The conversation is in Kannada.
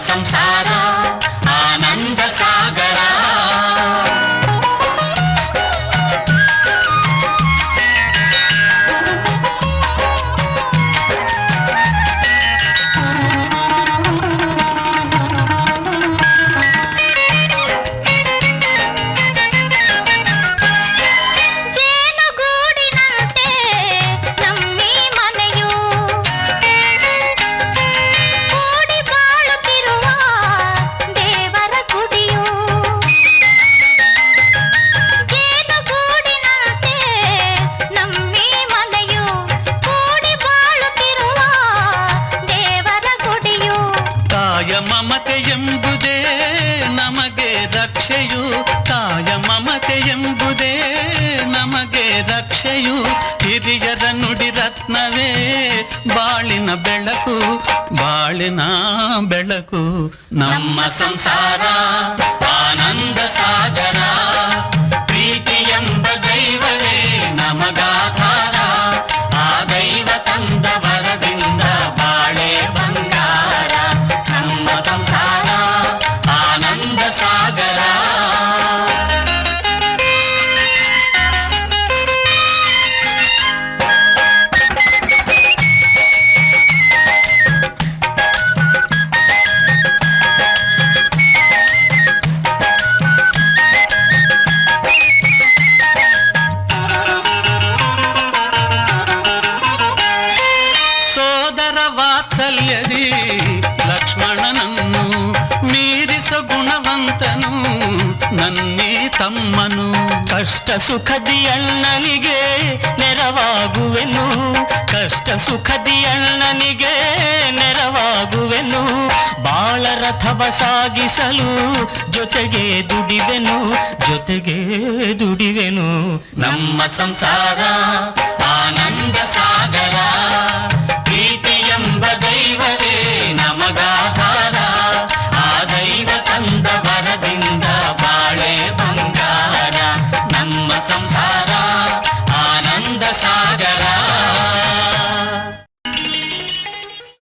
ನಮ್ಮ ಸಂಸಾರ ರಕ್ಷೆಯು ತಾಯ ಮಮತೆ ಎಂಬುದೇ ನಮಗೆ ರಕ್ಷೆಯು. ಹಿರಿಯರ ನುಡಿ ರತ್ನವೇ, ಬಾಳಿನ ಬೆಳಕು ಬಾಳಿನ ಬೆಳಕು. ನಮ್ಮ ಸಂಸಾರ ಆನಂದ ಸೋದರ ವಾತ್ಸಲ್ಯದಿ ಲಕ್ಷ್ಮಣನನ್ನು ಮೀರಿಸ ಗುಣವಂತನು ನನ್ನೇ ತಮ್ಮನು. ಕಷ್ಟ ಸುಖದಿಯಣ್ಣನಿಗೆ ನೆರವಾಗುವೆನು. ಕಷ್ಟ ಸುಖದಿಯಣ್ಣನಿಗೆ ನೆರವಾಗುವೆನು. ಬಾಳರಥವ ಸಾಗಿಸಲು ಜೊತೆಗೆ ದುಡಿವೆನು ಜೊತೆಗೆ ದುಡಿವೆನು. ನಮ್ಮ ಸಂಸಾರ ಆನಂದ ಸಾಗರ.